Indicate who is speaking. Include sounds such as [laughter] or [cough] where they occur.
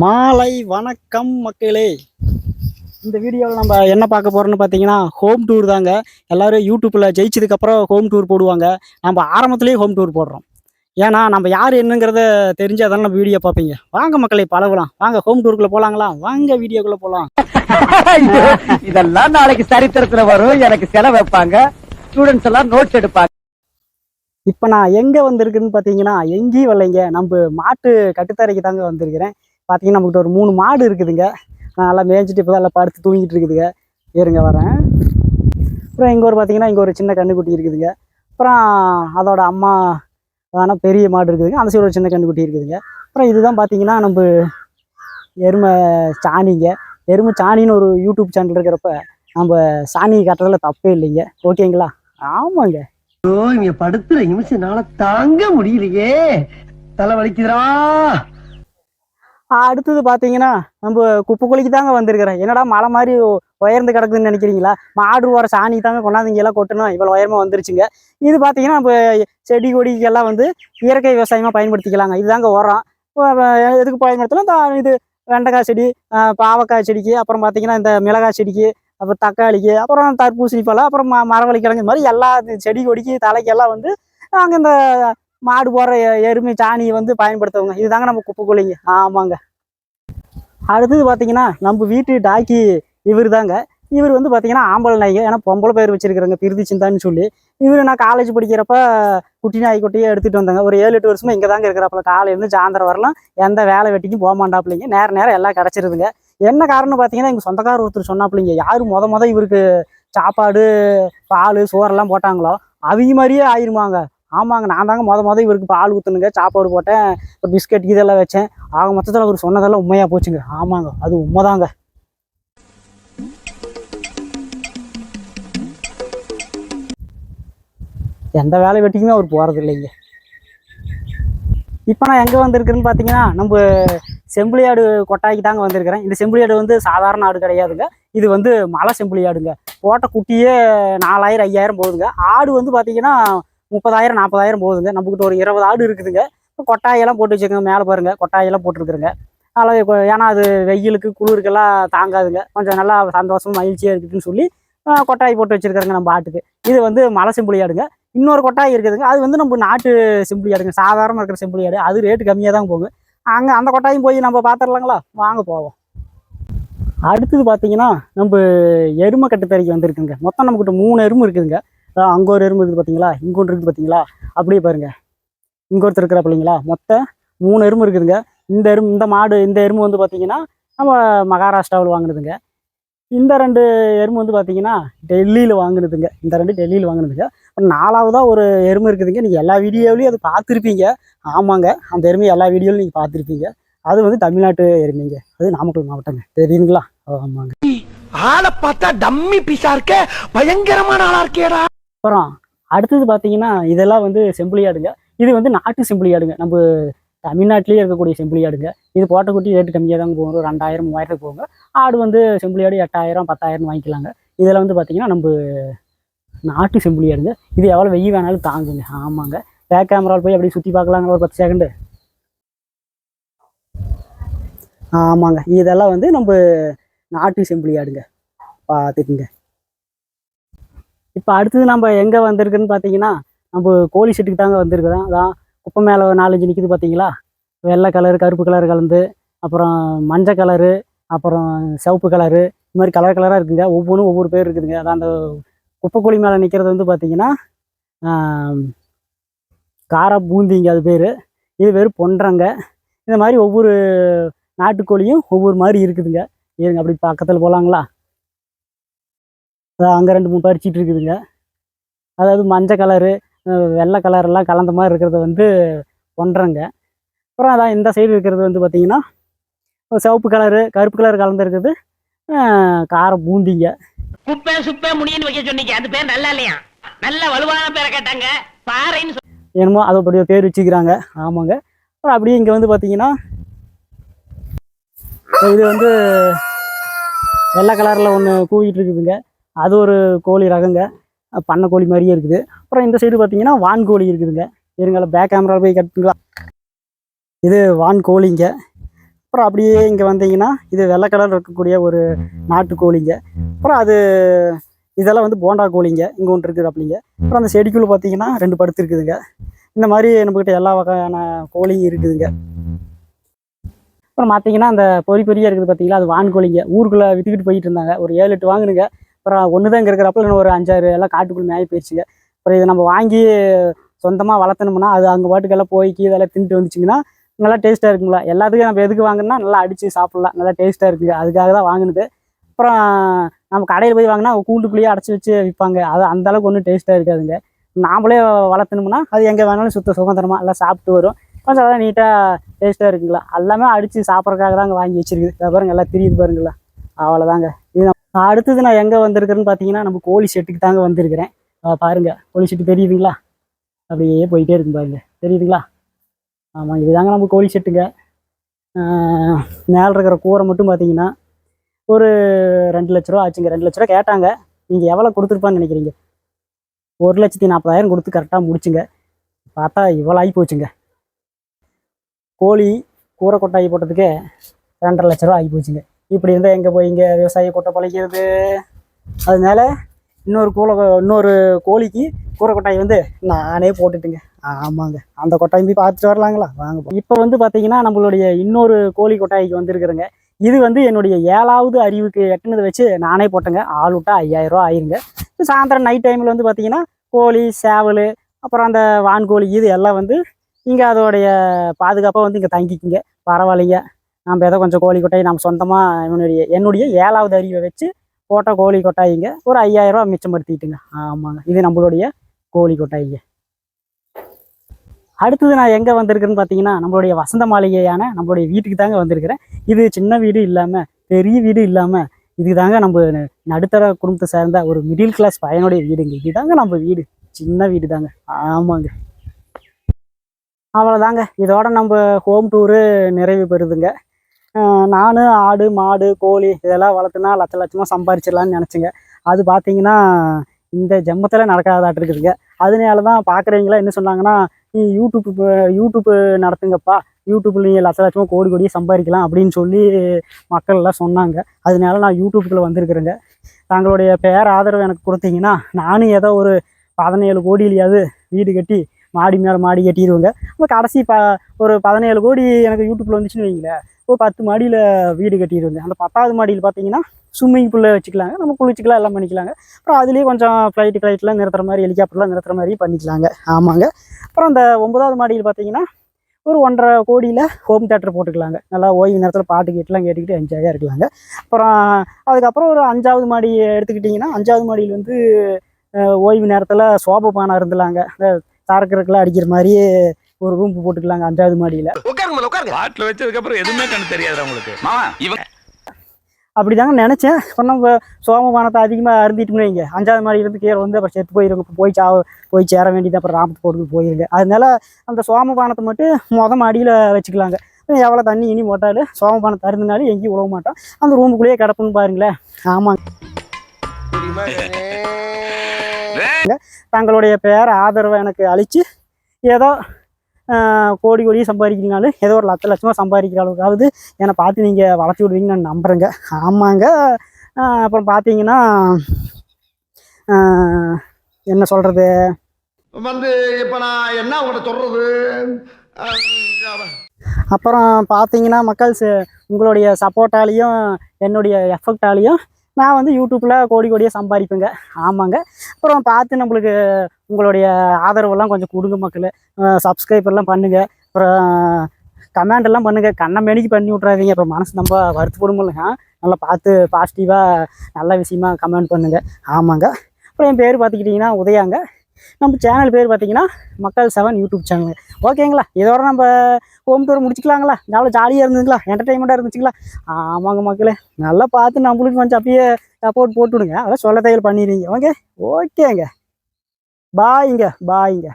Speaker 1: மாலை வணக்கம் மக்களே. இந்த வீடியோவில் நம்ம என்ன பார்க்க போறோம்னு பார்த்தீங்கன்னா ஹோம் டூர் தாங்க. எல்லாரும் யூடியூப்பில் ஜெயிச்சதுக்கப்புறம் ஹோம் டூர் போடுவாங்க. நம்ம ஆரம்பத்துலேயே ஹோம் டூர் போடுறோம். ஏன்னா நம்ம யார் என்னங்கிறத தெரிஞ்சால் தானே நம்ம வீடியோ பார்ப்பீங்க. வாங்க மக்களை பழகலாம். வாங்க ஹோம் டூருக்குள்ளே போகலாங்களா வாங்க வீடியோக்குள்ளே போகலாம் [laughs]
Speaker 2: இதெல்லாம் நாளைக்கு சரித்திரத்துல வரும். எனக்கு செலவு வைப்பாங்க. ஸ்டூடெண்ட்ஸ் எல்லாம் நோட்ஸ் எடுப்பாங்க.
Speaker 1: இப்போ நான் எங்கே வந்திருக்குன்னு பார்த்தீங்கன்னா எங்கேயும் வரலைங்க. நம்ம மாட்டு கட்டுத்தரைக்கு தாங்க வந்திருக்கிறேன். பார்த்தீங்கன்னா நம்மகிட்ட ஒரு மூணு மாடு இருக்குதுங்க. நான் நல்லா மேய்ஞ்சிட்டு இப்போ தான் படுத்து தூங்கிட்டு இருக்குதுங்க. ஏறுங்க வரேன். அப்புறம் இங்கே ஒரு பார்த்தீங்கன்னா இங்கே ஒரு சின்ன கண்ணுக்குட்டி இருக்குதுங்க. அப்புறம் அதோட அம்மா வேணா பெரிய மாடு இருக்குதுங்க. அந்த சைடு ஒரு சின்ன கண்ணுக்குட்டி இருக்குதுங்க. அப்புறம் இதுதான் பார்த்தீங்கன்னா நம்ம எருமை சாணிங்க. எருமை சாணின்னு ஒரு யூடியூப் சேனல் இருக்கிறப்ப நம்ம சாணி கட்டுறதுல தப்பே இல்லைங்க. ஓகேங்களா? ஆமாங்க.
Speaker 2: ஐயோ இங்க படுத்துற நிமிஷம்னால தாங்க முடியலையே. தலை வலிக்குதுரா
Speaker 1: அடுத்தது பார்த்தீங்கன்னா நம்ம குப்பை குழிக்கு தாங்க வந்திருக்கிறேன். என்னடா மழை மாதிரி உயர்ந்து கிடக்குதுன்னு நினைக்கிறீங்களா? மாடு வர சாணி தாங்க கொண்டாந்து எல்லாம் கொட்டணும் இவ்வளோ உயரமாக வந்துருச்சுங்க. இது பார்த்தீங்கன்னா நம்ம செடி கொடிக்கெல்லாம் வந்து இயற்கை விவசாயமாக பயன்படுத்திக்கலாங்க. இதுதாங்க உரம். இப்போ எதுக்கு பயன்படுத்தலாம் இந்த இது வெண்டைக்காய் செடி பாவக்காய் செடிக்கு அப்புறம் பார்த்தீங்கன்னா இந்த மிளகாய் செடிக்கு அப்புறம் தக்காளிக்கு அப்புறம் தர்பூசணி பழம் அப்புறம் ம மரவள்ளி கிழங்கு மாதிரி எல்லா இது செடி கொடிக்கு தலைக்கெல்லாம் வந்து நாங்கள் இந்த மாடு போடுற எருமை சாணியை வந்து பயன்படுத்துவோங்க. இதுதாங்க நம்ம குப்பை ஆமாங்க. அடுத்தது பார்த்தீங்கன்னா நம்ம வீட்டு டாக்கி இவர் தாங்க இவர் வந்து பார்த்தீங்கன்னா ஆம்பளை நாய்ங்க. ஏன்னா பொம்பளை பேர் வச்சிருக்கிறேங்க பிரிதி சிந்தான்னு சொல்லி. இவர் நான் காலேஜ் படிக்கிறப்ப குட்டி நாய் எடுத்துகிட்டு வந்தாங்க. ஒரு ஏழு எட்டு வருஷமாக இங்கே தாங்க இருக்கிறப்பல காலையிலேருந்து சாயந்தரம் வரலாம். எந்த வேலை வெட்டிக்கும் போக மாட்டாப்புலிங்க. நேர நேரம் எல்லாம் கிடச்சிருதுங்க. என்ன காரணம் பார்த்தீங்கன்னா எங்கள் சொந்தக்காரர் ஒருத்தர் சொன்னாப்புலிங்க. யார் மொத மொதல் இவருக்கு சாப்பாடு பால் சோறெல்லாம் போட்டாங்களோ அவங்க மாதிரியே ஆயிருமாங்க. ஆமாங்க நான் தாங்க மொதல் மொதல் இவருக்கு பால் ஊற்றுனுங்க சாப்பாடு போட்டேன் ஒரு பிஸ்கட் இதெல்லாம் வச்சேன். ஆக மொத்தத்தில் அவர் சொன்னதெல்லாம் உண்மையாக போச்சுங்க. ஆமாங்க அது உண்மைதாங்க. எந்த வேலை வெட்டிக்குமே அவர் போகிறது இல்லைங்க. இப்போ நான் எங்கே வந்திருக்கிறேன்னு பார்த்தீங்கன்னா நம்ம செம்பிளியாடு கொட்டாய்க்கு தாங்க வந்திருக்கிறேன். இந்த செம்பிளியாடு வந்து சாதாரண ஆடு கிடையாதுங்க. இது வந்து மலை செம்பிளியாடுங்க போட்ட குட்டியே நாலாயிரம் ஐயாயிரம் போகுதுங்க. ஆடு வந்து பார்த்தீங்கன்னா முப்பதாயிரம் நாற்பதாயிரம் போகுதுங்க. நம்மக்கிட்ட ஒரு இருபது ஆடு இருக்குதுங்க. கொட்டாயெல்லாம் போட்டு வச்சுக்கோங்க மேலே பாருங்க. கொட்டாயெல்லாம் போட்டிருக்குறேங்க அதில் ஏன்னா அது வெயிலுக்கு குளிருக்கெல்லாம் தாங்காதுங்க. கொஞ்சம் நல்லா சந்தோஷம் மகிழ்ச்சியாக இருக்குதுன்னு சொல்லி கொட்டாய் போட்டு வச்சிருக்கிறேங்க நம்ம ஆட்டுக்கு. இது வந்து மலை சிம்பிளி ஆடுங்க. இன்னொரு கொட்டாய் இருக்குதுங்க. அது வந்து நம்ம நாட்டு சிம்பிளி ஆடுங்க. சாதாரண இருக்கிற சிம்பிளி ஆடு. அது ரேட்டு கம்மியாக தான் போகும் அங்கே அந்த கொட்டாயும் போய் நம்ம பார்த்துடலாங்களா வாங்க போவோம். அடுத்தது பார்த்தீங்கன்னா நம்ம எருமை கட்டுத்தறிக்கு வந்திருக்குங்க. மொத்தம் நம்மக்கிட்ட மூணு எருமை இருக்குதுங்க. அங்கே ஒரு எறும்பு இருக்குது பார்த்தீங்களா இங்கே ஒன்று இருக்குது பார்த்தீங்களா அப்படியே பாருங்க. இங்கே ஒருத்தர் இருக்கிற பிள்ளைங்களா மொத்தம் மூணு எறும்பு இருக்குதுங்க. இந்த எறும்பு இந்த மாடு இந்த எறும்பு வந்து பார்த்தீங்கன்னா நம்ம மகாராஷ்டிராவில் வாங்கினதுங்க. இந்த ரெண்டு எறும்பு வந்து பார்த்தீங்கன்னா டெல்லியில் வாங்கினதுங்க. இந்த ரெண்டு டெல்லியில் வாங்கினதுங்க. அப்புறம் நாலாவதாக ஒரு எறும்பு இருக்குதுங்க. நீங்கள் எல்லா வீடியோவிலையும் அது பார்த்துருப்பீங்க. ஆமாங்க அந்த எருமை எல்லா வீடியோவிலும் நீங்கள் பார்த்துருப்பீங்க. அது வந்து தமிழ்நாட்டு எருமைங்க அது நாமக்கல் மாவட்டங்க. தெரியுங்களா ஆமாங்க.
Speaker 2: ஆளை பார்த்தா டம்மி பீஸா இருக்க. பயங்கரமான ஆளா இருக்கேடா.
Speaker 1: அப்புறம் அடுத்தது பார்த்தீங்கன்னா இதெல்லாம் வந்து செம்பிளியாடுங்க இது வந்து நாட்டு செம்பிளியாடுங்க நம்ம தமிழ்நாட்டிலேயே இருக்கக்கூடிய செம்பிளியாடுங்க இது போட்டக்குட்டி ரேட்டு கம்மியாக தாங்க போகும். ஒரு ரெண்டாயிரம் மூவாயிரத்துக்கு போகுங்க. ஆடு வந்து செம்பிளியாடு எட்டாயிரம் பத்தாயிரம் வாங்கிக்கலாங்க. இதெல்லாம் வந்து பார்த்தீங்கன்னா நம்ம நாட்டு செம்பிளியாடுங்க இது எவ்வளோ வெயில் வேணாலும் தாங்குங்க. ஆமாங்க. பேக் கேமராவில் போய் அப்படியே சுற்றி பார்க்கலாங்க ஒரு பத்து செகண்டு ஆமாங்க. இதெல்லாம் வந்து நம்ம நாட்டு செம்பிளியாடுங்க பார்த்துக்குங்க. இப்போ அடுத்தது நம்ம எங்கே வந்திருக்குன்னு பார்த்தீங்கன்னா நம்ம கோழி செட்டுக்கு தாங்க வந்திருக்கிறோம். அதான் குப்பை மேலே நாலஞ்சு நிற்கிது பார்த்தீங்களா வெள்ளை கலர் கருப்பு கலர் கலந்து அப்புறம் மஞ்சள் கலரு அப்புறம் சிவப்பு கலரு இது மாதிரி கலர் கலராக இருக்குங்க. ஒவ்வொன்றும் ஒவ்வொரு பேர் இருக்குதுங்க. அதான் அந்த குப்பை கோழி மேலே நிற்கிறது வந்து பார்த்தீங்கன்னா ஆம், கார பூந்திங்க அது பேர். இது பேர் பொன்றங்க. இந்த மாதிரி ஒவ்வொரு நாட்டுக்கோழியும் ஒவ்வொரு மாதிரி இருக்குதுங்க. இருங்க அப்படி பக்கத்தில் போகலாங்களா அங்கே ரெண்டு மூணு பறிச்சிட்டு இருக்குதுங்க. அதாவது மஞ்சள் கலரு வெள்ளை கலர் எல்லாம் கலந்த மாதிரி இருக்கிறது வந்து ஒன்றரைங்க அப்புறம் அதான் இந்த சைடு இருக்கிறது வந்து பார்த்தீங்கன்னா சிவப்பு கலரு கருப்பு கலர் கலந்து இருக்குது. அஹ் கார பூந்திங்க.
Speaker 3: குப்பை சுப்பை முடியுன்னு வைக்க சொன்னீங்க. அது பேர் நல்லா இல்லையா? நல்ல வலுவான பேரை கேட்டாங்க. பாறைன்னு
Speaker 1: என்னமோ அதை அப்படியே பேர் வச்சுக்கிறாங்க. ஆமாங்க. அப்புறம் அப்படியே இங்கே வந்து பார்த்தீங்கன்னா இது வந்து வெள்ளை கலரில் ஒன்று கூவிட்டு இருக்குதுங்க. அது ஒரு கோழி ரகங்க. பண்ணை கோழி மாதிரியே இருக்குது. அப்புறம் இந்த சைடு பார்த்தீங்கன்னா வான் கோழி இருக்குதுங்க. இருங்கள பேக் கேமராவில் போய் கட்டுங்களா? இது வான் கோழிங்க. அப்புறம் அப்படியே இங்கே வந்தீங்கன்னா இது வெள்ளை கலர் இருக்கக்கூடிய ஒரு நாட்டு கோழிங்க. அப்புறம் அது இதெல்லாம் வந்து போண்டா கோழிங்க. இங்கே ஒன்று இருக்குது அப்படிங்க அப்புறம் அந்த செடிக்குள்ளே பார்த்தீங்கன்னா ரெண்டு படுத்து இருக்குதுங்க. இந்த மாதிரி நம்மக்கிட்ட எல்லா வகையான கோழியும் இருக்குதுங்க. அப்புறம் பார்த்தீங்கன்னா அந்த பொறி பொறியாக இருக்குது பார்த்தீங்களா? அது வான் கோழிங்க. ஊருக்குள்ளே விற்றுக்கிட்டு போயிட்டு இருந்தாங்க. ஒரு ஏழு எட்டு வாங்கினுங்க. அப்புறம் ஒன்று தான் இங்கே இருக்கிறப்ப இன்னும் ஒரு அஞ்சாறு எல்லாம் காட்டுக்குள்ளே மேய போயிடுச்சுங்க அப்புறம் இதை நம்ம வாங்கி சொந்தமாக வளர்த்தணும்னா அது அங்கே பாட்டுக்கெல்லாம் போய் இதெல்லாம் தின்ட்டு வந்துச்சுங்கன்னா நல்லா டேஸ்ட்டாக இருக்குங்களா எல்லாத்துக்கும் நம்ம எதுக்கு வாங்கினா நல்லா அடித்து சாப்பிட்லாம். நல்லா டேஸ்ட்டாக இருக்குங்க. அதுக்காக தான் வாங்கினது. அப்புறம் நம்ம கடையில் போய் வாங்கினா கூண்டுக்குள்ளேயே அடைச்சி வச்சு விற்பாங்க. அது அந்தளவுக்கு ஒன்றும் டேஸ்ட்டாக இருக்காதுங்க. நாமளே வளர்த்தணும்னா அது எங்கே வேணாலும் சுத்த சுதந்திரமாக எல்லாம் சாப்பிட்டு வரும். கொஞ்சம் அதெல்லாம் நீட்டாக டேஸ்ட்டாக இருக்குங்களா? எல்லாமே அடித்து சாப்பிட்றதுக்காக தான் அங்கே வாங்கி வச்சிருக்குது. பாருங்கள் எல்லாம் தெரியுது பாருங்களா? அவ்வளோதாங்க இது அடுத்தது நான் எங்கே வந்திருக்கிறேன்னு பார்த்தீங்கன்னா நம்ம கோழி செட்டுக்கு தாங்க வந்திருக்கிறேன். பாருங்கள் பாருங்க. கோழி செட்டு தெரியுதுங்களா? அப்படியே போயிட்டே இருக்கும் பாருங்க. தெரியுதுங்களா? ஆமாம் இதுதாங்க நம்ம கோழி செட்டுங்க. மேலே இருக்கிற கூரை மட்டும் பார்த்தீங்கன்னா ஒரு ரெண்டு லட்ச ரூபா ஆச்சுங்க. ரெண்டு லட்ச ரூபா கேட்டாங்க. நீங்கள் எவ்வளோ கொடுத்துருப்பான்னு நினைக்கிறீங்க? ஒரு லட்சத்தி நாற்பதாயிரம் கொடுத்து கரெக்டாக முடிச்சுங்க. பார்த்தா இவ்வளோ ஆகி போச்சுங்க. கோழி கூரை கொட்டாயி போட்டதுக்கு ரெண்டரை லட்ச ரூபா ஆகி போச்சுங்க. இப்படி இருந்தால் எங்கே போய் இங்கே விவசாய கொட்டை பழைக்கிறது? அதனால இன்னொரு கூலை இன்னொரு கோழிக்கு கூரை கொட்டாய் வந்து நானே போட்டுட்டுங்க. ஆமாங்க. அந்த கொட்டாய் போய் பார்த்துட்டு வரலாங்களா? வாங்க இப்போ வந்து பார்த்தீங்கன்னா நம்மளுடைய இன்னொரு கோழி கொட்டாய்க்கு வந்துருக்குறேங்க இது வந்து என்னுடைய ஏழாவது அறிவுக்கு எட்டுனதை வச்சு நானே போட்டேங்க. ஆள் விட்டா ஐயாயிரம் ரூபா ஆயிருங்க. சாயந்தரம் நைட் டைமில் வந்து பார்த்தீங்கன்னா கோழி சேவல் அப்புறம் அந்த வான்கோழி இது எல்லாம் வந்து இங்கே அதோடைய பாதுகாப்பாக வந்து இங்கே தங்கிக்குங்க. பரவாயில்லைங்க. நம்ம ஏதோ கொஞ்சம் கோழி கொட்டாய் நம்ம சொந்தமாக என்னுடைய என்னுடைய ஏழாவது அறிவை வச்சு போட்ட கோழி கொட்டாயிங்க. ஒரு ஐயாயிரம் ரூபா மிச்சப்படுத்திட்டுங்க. ஆமாங்க. இது நம்மளுடைய கோழி கொட்டாயிங்க. அடுத்தது நான் எங்கே வந்திருக்கிறேன்னு பார்த்தீங்கன்னா நம்மளுடைய வசந்த மாளிகையான நம்மளுடைய வீட்டுக்கு தாங்க வந்திருக்கிறேன். இது சின்ன வீடு இல்லாமல் பெரிய வீடு இல்லாமல் இதுக்கு தாங்க நம்ம நடுத்தர குடும்பத்தை சேர்ந்த ஒரு மிடில் கிளாஸ் பையனுடைய வீடுங்க. இதுதாங்க நம்ம வீடு. சின்ன வீடு தாங்க ஆமாங்க. அவ்வளோதாங்க இதோட நம்ம ஹோம் டூரு நிறைவு பெறுதுங்க. நான் ஆடு மாடு கோழி இதெல்லாம் வளர்த்துனா லட்ச லட்சமாக சம்பாரிச்சிடலான்னு நினச்சிங்க. அது பார்த்தீங்கன்னா இந்த ஜம்மத்தில் நடக்காதாட்டு இருக்குதுங்க. அதனால தான் பார்க்குறவங்களாம் என்ன சொன்னாங்கன்னா நீ யூடியூப் யூடியூப்பு நடத்துங்கப்பா. யூடியூப்பில் நீங்கள் லட்ச லட்சமாக கோடி கோடியே சம்பாதிக்கலாம் அப்படின்னு சொல்லி மக்கள் எல்லாம் சொன்னாங்க. அதனால நான் யூடியூப்புக்குள்ளே வந்திருக்கிறேங்க. தங்களுடைய பேர் ஆதரவு எனக்கு கொடுத்தீங்கன்னா நானும் ஏதோ ஒரு பதினேழு கோடியிலையாவது வீடு கட்டி மாடி மேலே மாடி கட்டிடுவாங்க அப்போ கடைசி ப ஒரு பதினேழு கோடி எனக்கு யூடியூப்பில் வந்துச்சுன்னு வைங்களேன். ஒரு பத்து மாடியில் வீடு கட்டிடுவாங்க அந்த பத்தாவது மாடியில் பார்த்தீங்கன்னா ஸ்விம்மிங் பூலில் வச்சுக்கலாங்க. நம்ம குளிச்சுக்கலாம் எல்லாம் பண்ணிக்கலாங்க. அப்புறம் அதுலேயே கொஞ்சம் ஃப்ளைட்டு ஃப்ளைட்லாம் நிறுத்துற மாதிரி ஹெலிகாப்டர்லாம் நிறுத்துற மாதிரி பண்ணிக்கலாங்க. ஆமாங்க. அப்புறம் அந்த ஒன்பதாவது மாடியில் பார்த்தீங்கன்னா ஒரு ஒன்றரை கோடியில் ஹோம் தேட்டர் போட்டுக்கலாங்க. நல்லா ஓய்வு நேரத்தில் பாட்டு கேட்டுலாம் கேட்டுக்கிட்டு என்ஜாயாக இருக்கலாங்க. அப்புறம் அதுக்கப்புறம் ஒரு அஞ்சாவது மாடி எடுத்துக்கிட்டிங்கன்னா அஞ்சாவது மாடியில் வந்து ஓய்வு நேரத்தில் சோப பானை இருந்தலாங்க தரக்கிறதுக்கெல்லாம் அடிக்கிற மாதிரி ஒரு ரூம் போட்டுக்கலாங்க அஞ்சாவது மாடியில்.
Speaker 4: உட்காருங்க உட்காருங்க.
Speaker 5: பாட்டில் வச்சதுக்கு அப்புறம் எதுவுமே கண்ணு தெரியாது உங்களுக்கு. மாமா இவன்
Speaker 1: அப்படி தாங்க நினச்சேன் நம்ம சோமபானத்தை அதிகமாக அருந்திட்டோம்னு வைங்க அஞ்சாவது மாடி இருந்து கீழே வந்து அப்புறம் செத்து போயிருங்க. போய் சா போய் சேர வேண்டியது அப்புறம் ராமத்து போட்டு போயிருங்க. அதனால அந்த சோமபானத்தை மட்டும் மொத மாடியில் வச்சுக்கலாங்க. எவ்வளோ தண்ணி இனி போட்டாலும் சோமபானத்தை அருந்தினாலும் எங்கேயும் உழவ மாட்டோம். அந்த ரூமுக்குள்ளேயே கிடப்புன்னு பாருங்களேன். ஆமாங்க. தங்களுடைய பேர் ஆதரவை எனக்கு அழித்து ஏதோ கோடி கோடியே சம்பாதிக்கிறீங்கனாலும் ஏதோ ஒரு லட்ச லட்சமாக சம்பாதிக்கிற அளவுக்காவது என்னை பார்த்து நீங்கள் வளர்த்தி விடுவீங்கன்னு நான் நம்புகிறேங்க ஆமாங்க. அப்புறம் பார்த்தீங்கன்னா என்ன சொல்கிறது
Speaker 4: வந்து இப்ப நான் என்ன உங்கள்ட்ட சொல்றது? அஹ்,
Speaker 1: அப்புறம் பார்த்தீங்கன்னா மக்கள் ச- உங்களுடைய சப்போர்ட்டாலையும் என்னுடைய எஃபெக்டாலையும் நான் வந்து யூடியூப்பில் கோடி கோடியாக சம்பாதிப்பேங்க. ஆமாங்க. அப்புறம் பார்த்து நம்மளுக்கு உங்களுடைய ஆதரவெல்லாம் கொஞ்சம் கொடுங்க மக்கள். சப்ஸ்கிரைப் எல்லாம் அப்புறம் கமெண்ட் எல்லாம் பண்ணுங்கள் கண்ணை மேனிக்கு பண்ணி விட்றாதீங்க அப்புறம் மனசு நம்ம வருத்தப்படும் இல்லைங்க நல்லா பார்த்து பாசிட்டிவாக நல்ல விஷயமா கமெண்ட் பண்ணுங்க. ஆமாங்க. அப்புறம் என் பேர் பார்த்துக்கிட்டிங்கன்னா உதயாங்க. நம்ம சேனல் பேர் பார்த்தீங்கன்னா மக்கள் செவன் யூடியூப் சேனல் ஓகேங்களா? இதோட நம்ம ஹோம் டூர் முடிச்சுக்கலாங்களா? நல்லா ஜாலியாக இருந்துங்களா? என்டர்டைன்மெண்ட்டாக இருந்துச்சுங்களா? ஆமாங்க மக்களே. நல்லா பார்த்து நம்மளுக்கு கொஞ்சம் அப்படியே சப்போர்ட் போட்டு விடுங்க அதான் சொல்ல தையல் பண்ணிடுவீங்க ஓகே? ஓகேங்க. பாய்ங்க பாய்ங்க